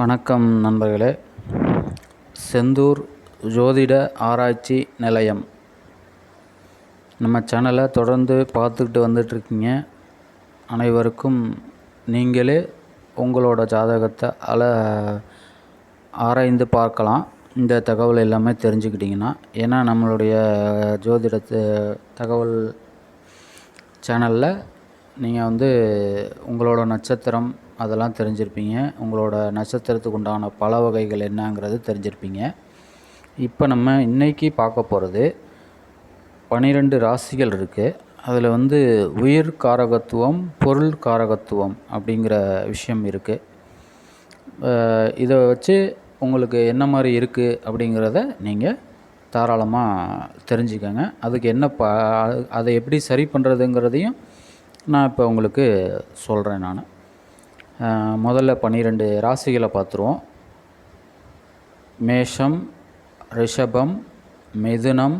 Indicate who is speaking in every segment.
Speaker 1: வணக்கம் நண்பர்களே செந்தூர் ஜோதிட ஆராய்ச்சி நிலையம் நம்ம சேனலை தொடர்ந்து பார்த்துக்கிட்டு வந்துட்டுருக்கீங்க அனைவருக்கும் நீங்களே உங்களோட ஜாதகத்தை அல ஆராய்ந்து பார்க்கலாம் இந்த தகவல் எல்லாமே தெரிஞ்சுக்கிட்டிங்கன்னா ஏன்னா நம்மளுடைய ஜோதிடத்து தகவல் சேனலில் நீங்கள் வந்து உங்களோட நட்சத்திரம் அதெல்லாம் தெரிஞ்சுருப்பீங்க உங்களோட நட்சத்திரத்துக்கு உண்டான பல வகைகள் என்னங்கிறது தெரிஞ்சுருப்பீங்க இப்போ நம்ம இன்றைக்கி பார்க்க போகிறது பனிரெண்டு ராசிகள் இருக்குது அதில் வந்து உயிர் காரகத்துவம் பொருள் காரகத்துவம் அப்படிங்கிற விஷயம் இருக்குது இதை வச்சு உங்களுக்கு என்ன மாதிரி இருக்குது அப்படிங்கிறத நீங்கள் தாராளமாக தெரிஞ்சுக்கோங்க அதுக்கு என்ன ப அதை எப்படி சரி பண்ணுறதுங்கிறதையும் நான் இப்போ உங்களுக்கு சொல்கிறேன் நான் முதல்ல பன்னிரெண்டு ராசிகளை பார்த்துருவோம் மேஷம் ரிஷபம் மிதுனம்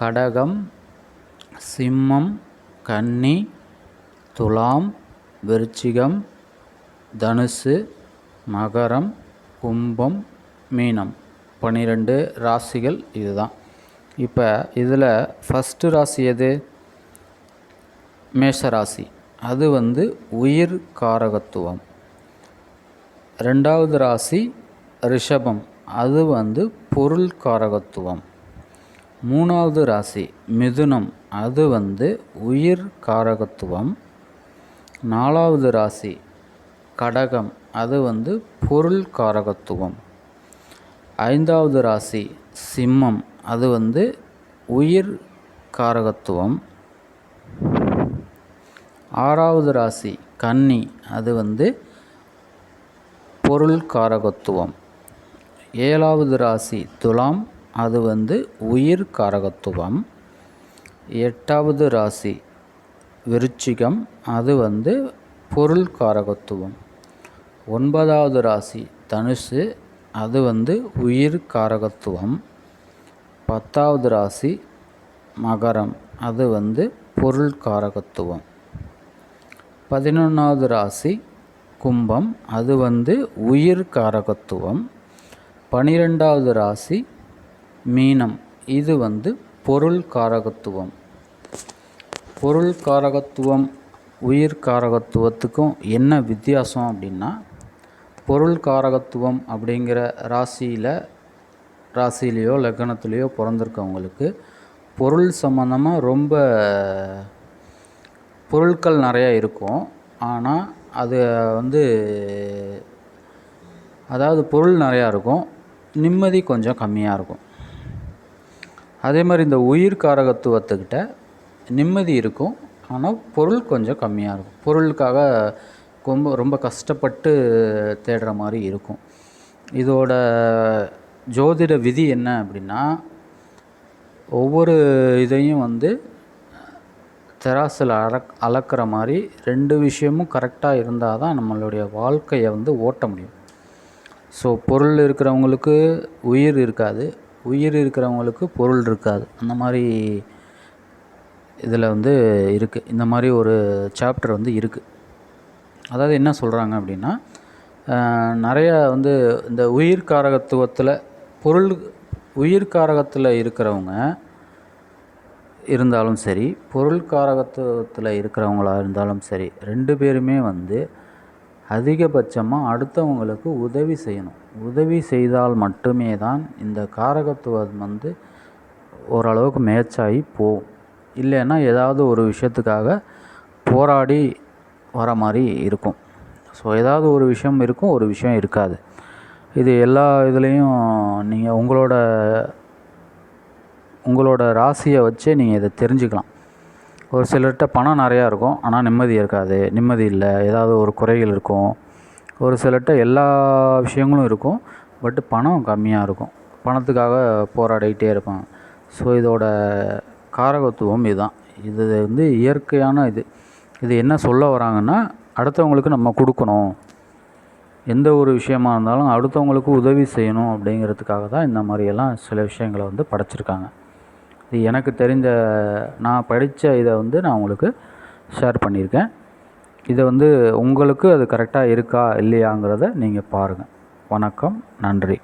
Speaker 1: கடகம் சிம்மம் கன்னி துலாம் விருச்சிகம் தனுசு மகரம் கும்பம் மீனம் பன்னிரெண்டு ராசிகள் இதுதான் இப்போ இதில் ஃபஸ்ட்டு ராசி எது மேஷராசி அது வந்து உயிர் காரகத்துவம் ரெண்டாவது ராசி ரிஷபம் அது வந்து பொருள் காரகத்துவம் மூணாவது ராசி மிதுனம் அது வந்து உயிர் காரகத்துவம் நாலாவது ராசி கடகம் அது வந்து பொருள் காரகத்துவம் ஐந்தாவது ராசி சிம்மம் அது வந்து உயிர் காரகத்துவம் ஆறாவது ராசி கன்னி அது வந்து பொருள் காரகத்துவம் ஏழாவது ராசி துலாம் அது வந்து உயிர் காரகத்துவம் எட்டாவது ராசி விருச்சிகம் அது வந்து பொருள் காரகத்துவம் ஒன்பதாவது ராசி தனுசு அது வந்து உயிர் காரகத்துவம் பத்தாவது ராசி மகரம் அது வந்து பொருள் காரகத்துவம் பதினொன்றாவது ராசி கும்பம் அது வந்து உயிர் காரகத்துவம் பனிரெண்டாவது ராசி மீனம் இது வந்து பொருள் காரகத்துவம் பொருள் காரகத்துவம் உயிர் காரகத்துவத்துக்கும் என்ன வித்தியாசம் அப்படின்னா பொருள் காரகத்துவம் அப்படிங்கிற ராசியில் ராசியிலையோ லக்னத்துலேயோ பிறந்திருக்கவங்களுக்கு பொருள் சம்மந்தமாக ரொம்ப பொருட்கள் நிறையா இருக்கும் ஆனால் அது வந்து அதாவது பொருள் நிறையா இருக்கும் நிம்மதி கொஞ்சம் கம்மியாக இருக்கும் அதே மாதிரி இந்த உயிர் காரகத்துவத்துக்கிட்ட நிம்மதி இருக்கும் ஆனால் பொருள் கொஞ்சம் கம்மியாக இருக்கும் பொருளுக்காக ரொம்ப ரொம்ப கஷ்டப்பட்டு தேடுற மாதிரி இருக்கும் இதோட ஜோதிட விதி என்ன அப்படின்னா ஒவ்வொரு இதையும் வந்து தெராசில் அறக் அளக்கிற மாதிரி ரெண்டு விஷயமும் கரெக்டாக இருந்தால் தான் நம்மளுடைய வாழ்க்கையை வந்து ஓட்ட முடியும் ஸோ பொருள் இருக்கிறவங்களுக்கு உயிர் இருக்காது உயிர் இருக்கிறவங்களுக்கு பொருள் இருக்காது அந்த மாதிரி இதில் வந்து இருக்குது இந்த மாதிரி ஒரு சாப்டர் வந்து இருக்குது அதாவது என்ன சொல்கிறாங்க அப்படின்னா நிறையா வந்து இந்த உயிர் காரகத்துவத்தில் பொருள் உயிர் காரகத்தில் இருக்கிறவங்க இருந்தாலும் சரி பொருள் காரகத்துவத்தில் இருக்கிறவங்களா இருந்தாலும் சரி ரெண்டு பேருமே வந்து அதிகபட்சமாக அடுத்தவங்களுக்கு உதவி செய்யணும் உதவி செய்தால் மட்டுமே தான் இந்த காரகத்துவம் வந்து ஓரளவுக்கு மேட்சாகி போகும் இல்லைன்னா ஏதாவது ஒரு விஷயத்துக்காக போராடி வர மாதிரி இருக்கும் ஸோ ஏதாவது ஒரு விஷயம் இருக்கும் ஒரு விஷயம் இருக்காது இது எல்லா இதுலேயும் நீங்கள் உங்களோட உங்களோட ராசியை வச்சே நீங்கள் இதை தெரிஞ்சுக்கலாம் ஒரு சிலர்கிட்ட பணம் நிறையா இருக்கும் ஆனால் நிம்மதி இருக்காது நிம்மதி இல்லை ஏதாவது ஒரு குறைகள் இருக்கும் ஒரு சிலர்கிட்ட எல்லா விஷயங்களும் இருக்கும் பட்டு பணம் கம்மியாக இருக்கும் பணத்துக்காக போராடிக்கிட்டே இருப்பாங்க ஸோ இதோட காரகத்துவம் இதுதான் இது வந்து இயற்கையான இது இது என்ன சொல்ல வராங்கன்னா அடுத்தவங்களுக்கு நம்ம கொடுக்கணும் எந்த ஒரு விஷயமா இருந்தாலும் அடுத்தவங்களுக்கு உதவி செய்யணும் அப்படிங்கிறதுக்காக தான் இந்த மாதிரியெல்லாம் சில விஷயங்களை வந்து படைச்சிருக்காங்க இது எனக்கு தெரிஞ்ச நான் படித்த இதை வந்து நான் உங்களுக்கு ஷேர் பண்ணியிருக்கேன் இதை வந்து உங்களுக்கு அது கரெக்டாக இருக்கா இல்லையாங்கிறத நீங்கள் பாருங்கள் வணக்கம் நன்றி